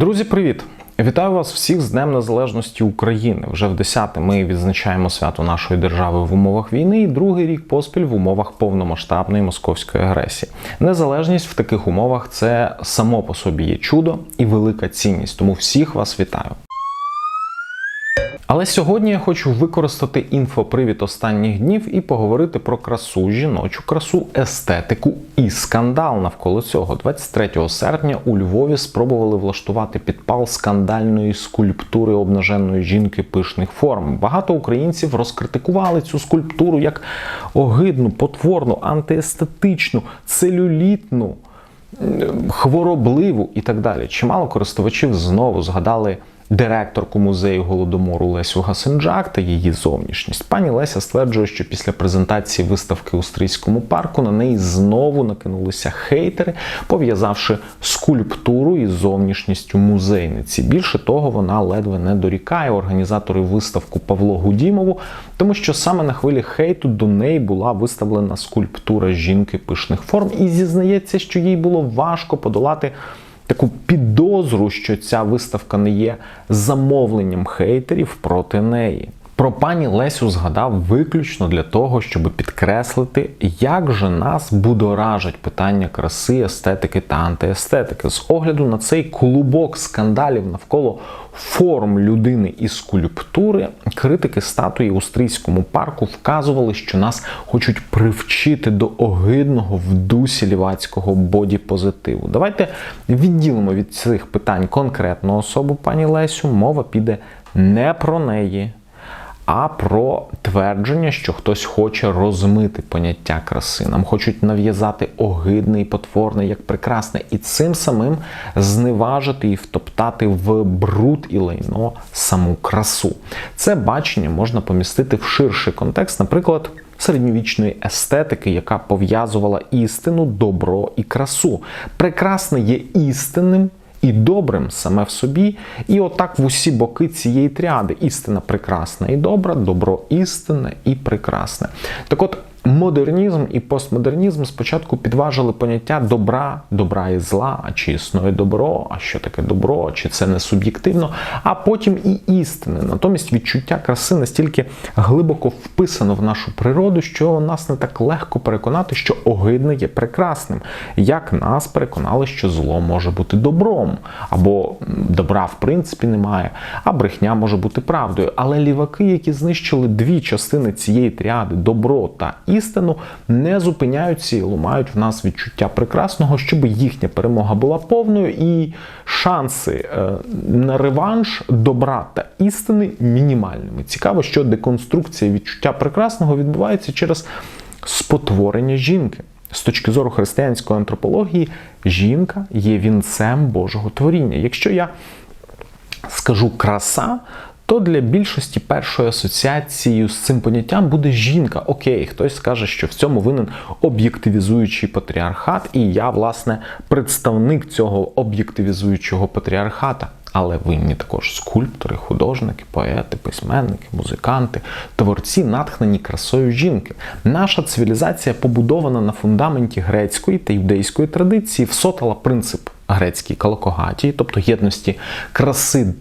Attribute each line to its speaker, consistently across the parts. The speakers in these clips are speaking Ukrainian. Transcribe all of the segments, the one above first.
Speaker 1: Друзі, привіт! Вітаю вас всіх з Днем Незалежності України. Вже в 10 ми відзначаємо свято нашої держави в умовах війни і другий рік поспіль в умовах повномасштабної московської агресії. Незалежність в таких умовах це само по собі є чудо і велика цінність. Тому всіх вас вітаю. Але сьогодні я хочу використати інфопривід останніх днів і поговорити про красу, жіночу красу, естетику і скандал навколо цього. 23 серпня у Львові спробували влаштувати підпал скандальної скульптури обнаженої жінки пишних форм. Багато українців розкритикували цю скульптуру як огидну, потворну, антиестетичну, целюлітну. Хворобливу і так далі. Чимало користувачів знову згадали директорку музею голодомору Лесю Гасенджак та її зовнішність. Пані Леся стверджує, що після презентації виставки у Стрийському парку на неї знову накинулися хейтери, пов'язавши скульптуру із зовнішністю музейниці. Більше того, вона ледве не дорікає організатори виставку Павло Гудімову, тому що саме на хвилі хейту до неї була виставлена скульптура жінки пишних форм, і зізнається, що їй було важко подолати таку підозру, що ця виставка не є замовленням хейтерів проти неї. Про пані Лесю згадав виключно для того, щоб підкреслити, як же нас будоражать питання краси, естетики та антиестетики. З огляду на цей клубок скандалів навколо форм людини і скульптури, критики статуї у Стрийському парку вказували, що нас хочуть привчити до огидного в дусі лівацького боді-позитиву. Давайте відділимо від цих питань конкретну особу пані Лесю. Мова піде не про неї а про твердження, що хтось хоче розмити поняття краси. Нам хочуть нав'язати огидне і потворне як прекрасне, і цим самим зневажити і втоптати в бруд і лайно саму красу. Це бачення можна помістити в ширший контекст, наприклад. Середньовічної естетики, яка пов'язувала істину, добро і красу. Прекрасне є істинним і добрим саме в собі, і отак в усі боки цієї тріади. Істина прекрасна і добра, добро істинне і прекрасне. Так от. Модернізм і постмодернізм спочатку підважили поняття добра, добра і зла, а чи існує добро, а що таке добро, чи це не суб'єктивно, а потім і істини. Натомість відчуття краси настільки глибоко вписано в нашу природу, що нас не так легко переконати, що огидне є прекрасним, як нас переконали, що зло може бути добром, або добра в принципі немає, а брехня може бути правдою. Але ліваки, які знищили дві частини цієї тріади добро та істину не зупиняються і ломають в нас відчуття прекрасного, щоб їхня перемога була повною, і шанси е, на реванш добра та істини мінімальними. Цікаво, що деконструкція відчуття прекрасного відбувається через спотворення жінки. З точки зору християнської антропології, жінка є вінцем Божого творіння. Якщо я скажу краса, то для більшості першою асоціацією з цим поняттям буде жінка. Окей, хтось скаже, що в цьому винен об'єктивізуючий патріархат, і я, власне, представник цього об'єктивізуючого патріархата. Але винні також скульптори, художники, поети, письменники, музиканти, творці, натхнені красою жінки. Наша цивілізація побудована на фундаменті грецької та юдейської традиції, всотала принцип грецькій калокогатії, тобто єдності краси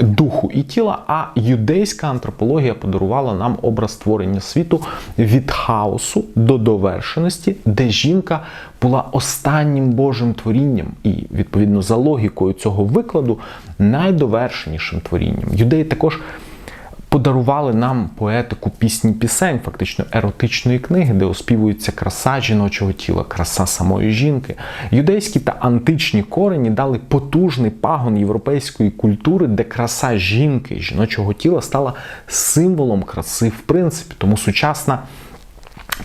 Speaker 1: духу і тіла, а юдейська антропологія подарувала нам образ створення світу від хаосу до довершеності, де жінка була останнім Божим творінням, і відповідно за логікою цього викладу найдовершенішим творінням. Юдеї також подарували нам поетику пісні пісень, фактично еротичної книги, де оспівується краса жіночого тіла, краса самої жінки. Юдейські та античні корені дали потужний пагон європейської культури, де краса жінки, жіночого тіла стала символом краси в принципі. Тому сучасна.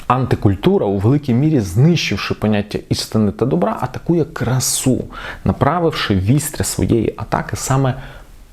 Speaker 1: Антикультура у великій мірі знищивши поняття істини та добра, атакує красу, направивши вістря своєї атаки саме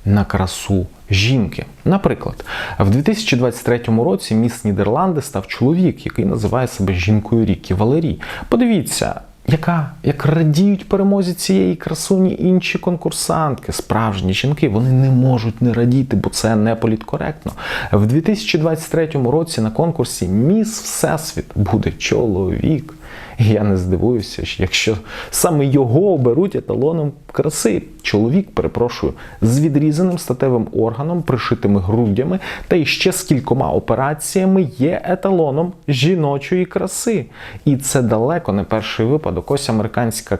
Speaker 1: на красу жінки. Наприклад, в 2023 році міс Нідерланди став чоловік, який називає себе жінкою Рікі Валерій. Подивіться. Яка як радіють перемозі цієї красуні інші конкурсантки, справжні жінки, вони не можуть не радіти, бо це не політкоректно. В 2023 році на конкурсі Міс Всесвіт буде чоловік. І я не здивуюся, що якщо саме його оберуть еталоном краси. Чоловік, перепрошую, з відрізаним статевим органом, пришитими грудями та іще з кількома операціями є еталоном жіночої краси. І це далеко не перший випадок. Ось американська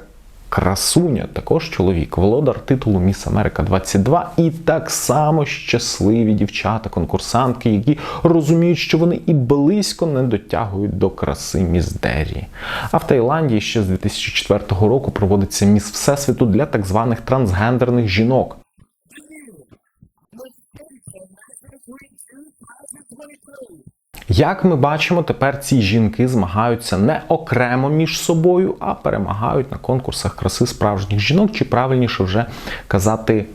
Speaker 1: красуня, також чоловік, володар титулу Міс Америка 22 і так само щасливі дівчата, конкурсантки, які розуміють, що вони і близько не дотягують до краси Міс Деррі. А в Таїланді ще з 2004 року проводиться міс Всесвіту для так званих трансгендерних жінок. Як ми бачимо, тепер ці жінки змагаються не окремо між собою, а перемагають на конкурсах краси справжніх жінок, чи правильніше вже казати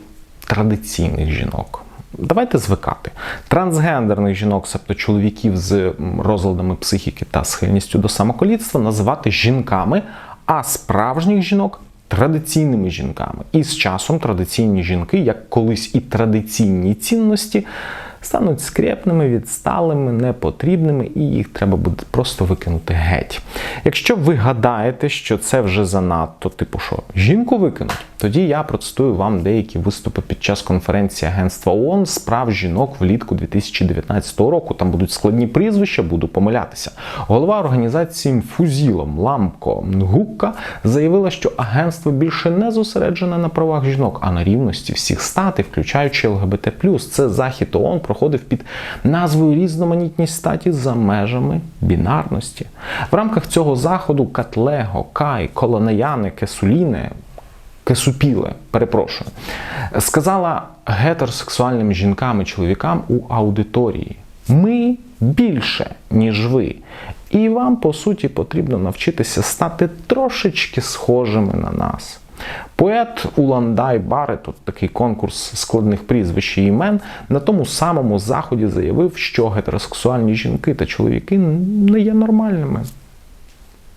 Speaker 1: традиційних жінок. Давайте звикати. Трансгендерних жінок, себто чоловіків з розладами психіки та схильністю до самоколітства, називати жінками, а справжніх жінок традиційними жінками. І з часом традиційні жінки, як колись і традиційні цінності, стануть скрепними, відсталими, непотрібними, і їх треба буде просто викинути геть. Якщо ви гадаєте, що це вже занадто, типу що, жінку викинуть, тоді я процитую вам деякі виступи під час конференції Агентства ООН з прав жінок влітку 2019 року. Там будуть складні прізвища, буду помилятися. Голова організації Фузіло Ламко Нгукка заявила, що агентство більше не зосереджене на правах жінок, а на рівності всіх статей, включаючи ЛГБТ. Це захід ООН проходив під назвою Різноманітність статі за межами бінарності. В рамках цього заходу Катлего, Кай, Колонеяни, Кесуліне. Кесупіле, перепрошую, сказала гетеросексуальним жінкам і чоловікам у аудиторії: ми більше, ніж ви. І вам, по суті, потрібно навчитися стати трошечки схожими на нас. Поет Уландай Баре, тут такий конкурс складних прізвищ і імен, на тому самому заході заявив, що гетеросексуальні жінки та чоловіки не є нормальними.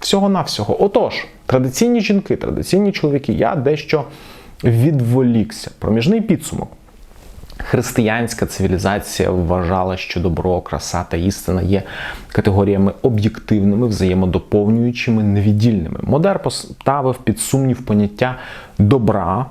Speaker 1: Всього-навсього. Отож, традиційні жінки, традиційні чоловіки, я дещо відволікся. Проміжний підсумок. Християнська цивілізація вважала, що добро, краса та істина є категоріями об'єктивними, взаємодоповнюючими, невіддільними. Модер поставив під сумнів поняття добра.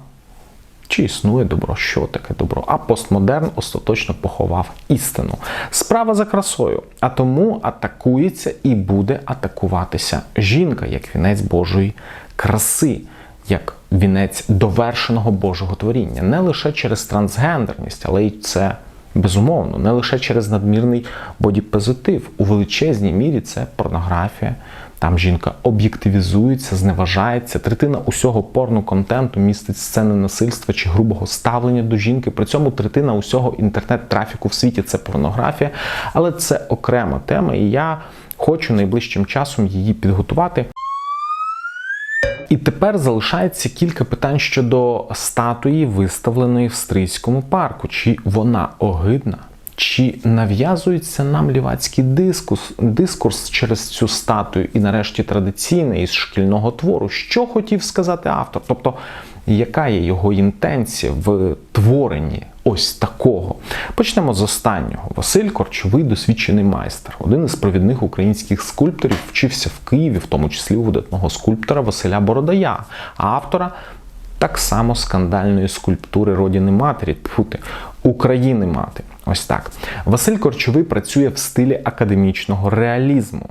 Speaker 1: Чи існує добро? Що таке добро? А постмодерн остаточно поховав істину. Справа за красою, а тому атакується і буде атакуватися жінка як вінець Божої краси, як вінець довершеного Божого творіння. Не лише через трансгендерність, але й це безумовно, не лише через надмірний бодіпозитив. У величезній мірі це порнографія. Там жінка об'єктивізується, зневажається. Третина усього порно-контенту містить сцени насильства чи грубого ставлення до жінки. При цьому третина усього інтернет-трафіку в світі це порнографія, але це окрема тема, і я хочу найближчим часом її підготувати. І тепер залишається кілька питань щодо статуї, виставленої в Стрийському парку. Чи вона огидна? Чи нав'язується нам лівацький дискурс, дискурс через цю статую і, нарешті, традиційний із шкільного твору? Що хотів сказати автор? Тобто, яка є його інтенція в творенні ось такого? Почнемо з останнього. Василь Корчовий досвідчений майстер, один із провідних українських скульпторів, вчився в Києві, в тому числі у видатного скульптора Василя Бородая, автора. Так само скандальної скульптури родини матері, пхути України мати. Ось так. Василь Корчовий працює в стилі академічного реалізму.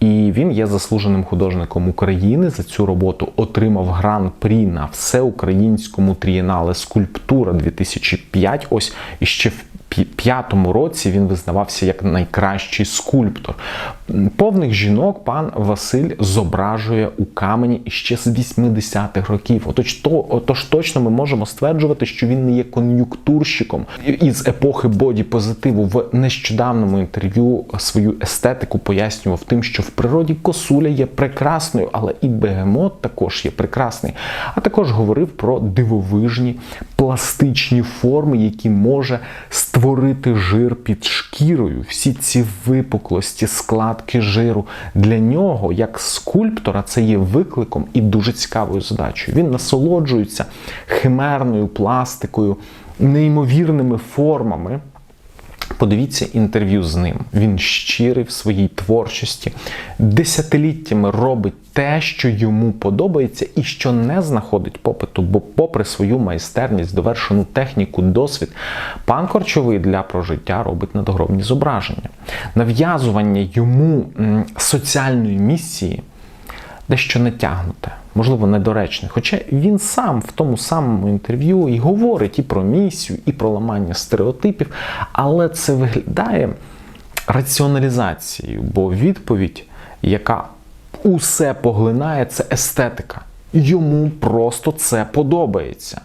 Speaker 1: І він є заслуженим художником України. За цю роботу отримав гран-прі на всеукраїнському трієнале скульптура 2005. Ось іще в п'ятому році він визнавався як найкращий скульптор. Повних жінок пан Василь зображує у камені ще з 80-х років. Отож, то, отож точно ми можемо стверджувати, що він не є кон'юнктурщиком із епохи боді-позитиву. В нещодавному інтерв'ю свою естетику пояснював тим, що в природі косуля є прекрасною, але і бегемот також є прекрасний. А також говорив про дивовижні пластичні форми, які може створити жир під шкірою. Всі ці випуклості, складки жиру для нього, як скульптора, це є викликом і дуже цікавою задачею. Він насолоджується химерною пластикою, неймовірними формами. Подивіться інтерв'ю з ним. Він щирий в своїй творчості, десятиліттями робить те, що йому подобається, і що не знаходить попиту, бо, попри свою майстерність, довершену техніку, досвід, пан Корчовий для прожиття робить надгробні зображення. Нав'язування йому соціальної місії дещо не тягнуте, можливо, недоречне. Хоча він сам в тому самому інтерв'ю і говорить і про місію, і про ламання стереотипів, але це виглядає раціоналізацією, бо відповідь, яка усе поглинає, це естетика. Йому просто це подобається.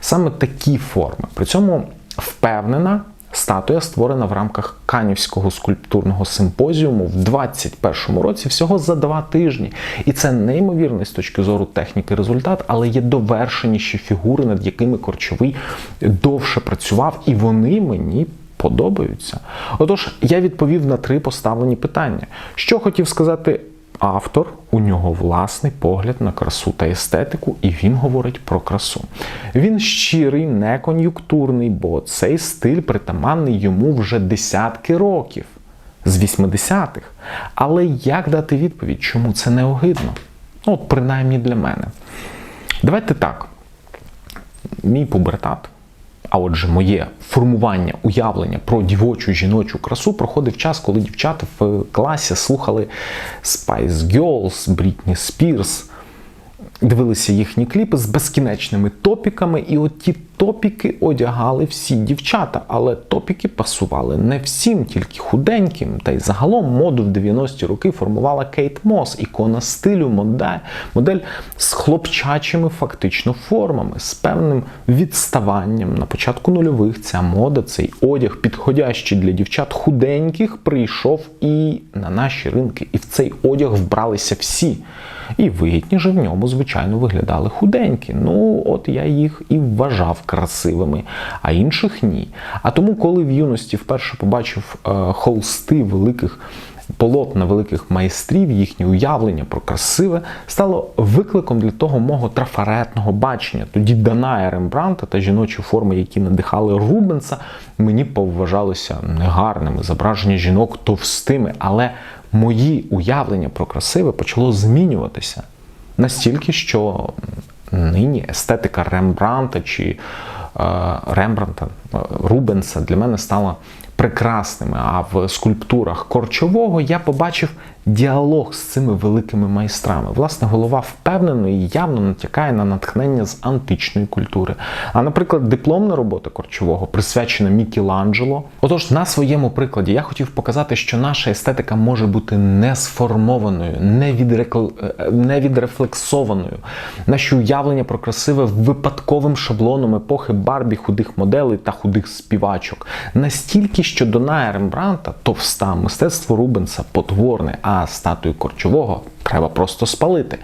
Speaker 1: Саме такі форми. При цьому впевнена. Статуя створена в рамках Канівського скульптурного симпозіуму в 21-му році всього за два тижні. І це неймовірний з точки зору техніки результат, але є довершеніші фігури, над якими Корчовий довше працював, і вони мені подобаються. Отож, я відповів на три поставлені питання. Що хотів сказати автор, у нього власний погляд на красу та естетику, і він говорить про красу. Він щирий, не кон'юнктурний, бо цей стиль притаманний йому вже десятки років з 80-х. Але як дати відповідь, чому це не огидно? Ну, от принаймні для мене. Давайте так. Мій пубертат. А отже, моє формування уявлення про дівочу жіночу красу проходив час, коли дівчата в класі слухали Spice Girls, Britney Spears, дивилися їхні кліпи з безкінечними топіками, і от ті топіки одягали всі дівчата, але топіки пасували не всім, тільки худеньким. Та й загалом моду в 90-ті роки формувала Кейт Мос, ікона стилю, модель, модель з хлопчачими фактично формами, з певним відставанням. На початку нульових ця мода, цей одяг, підходящий для дівчат худеньких, прийшов і на наші ринки. І в цей одяг вбралися всі. І вигідні же в ньому, звичайно, виглядали худенькі. Ну, от я їх і вважав красивими, а інших ні. А тому, коли в юності вперше побачив е, холсти великих полотна великих майстрів, їхнє уявлення про красиве стало викликом для того мого трафаретного бачення. Тоді Даная Рембранта та жіночі форми, які надихали Рубенса, мені повважалися негарними. Зображення жінок товстими, але мої уявлення про красиве почало змінюватися настільки, що нині естетика Рембранта чи е, Рембранта е, Рубенса для мене стала прекрасними. А в скульптурах Корчового я побачив діалог з цими великими майстрами. Власне, голова впевнено і явно натякає на натхнення з античної культури. А, наприклад, дипломна робота Корчового присвячена Мікеланджело. Отож, на своєму прикладі я хотів показати, що наша естетика може бути не сформованою, не, відрекл... не відрефлексованою. Наші уявлення про красиве випадковим шаблоном епохи Барбі, худих моделей та худих співачок. Настільки, що Дона Рембранта товста, мистецтво Рубенса потворне, статую Корчового треба просто спалити.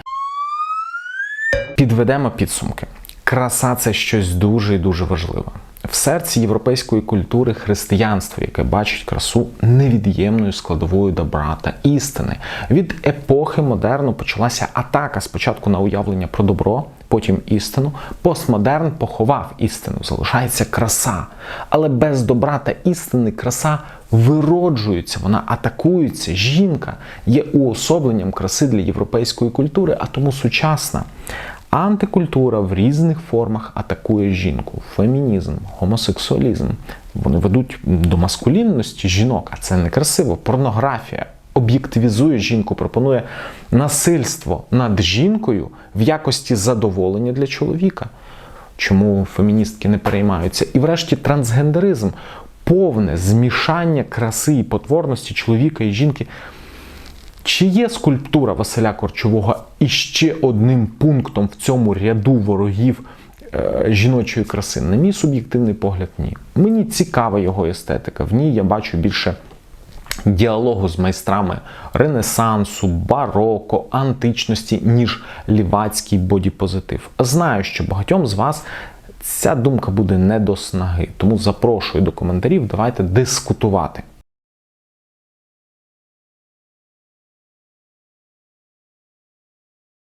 Speaker 1: Підведемо підсумки. Краса це щось дуже і дуже важливе. В серці європейської культури християнство, яке бачить красу невід'ємною складовою добра та істини. Від епохи модерну почалася атака спочатку на уявлення про добро, потім істину. Постмодерн поховав істину, залишається краса. Але без добра та істини краса вироджується, вона атакується. Жінка є уособленням краси для європейської культури, а тому сучасна. Антикультура в різних формах атакує жінку, фемінізм, гомосексуалізм. Вони ведуть до маскулінності жінок, а це некрасиво. Порнографія об'єктивізує жінку, пропонує насильство над жінкою в якості задоволення для чоловіка. Чому феміністки не переймаються? І врешті трансгендеризм повне змішання краси і потворності чоловіка і жінки. Чи є скульптура Василя Корчового іще одним пунктом в цьому ряду ворогів е, жіночої краси? На мій суб'єктивний погляд, ні. Мені цікава його естетика. В ній я бачу більше діалогу з майстрами Ренесансу, бароко, античності, ніж лівацький бодіпозитив. Знаю, що багатьом з вас. Ця думка буде не до снаги, тому запрошую до коментарів. Давайте дискутувати.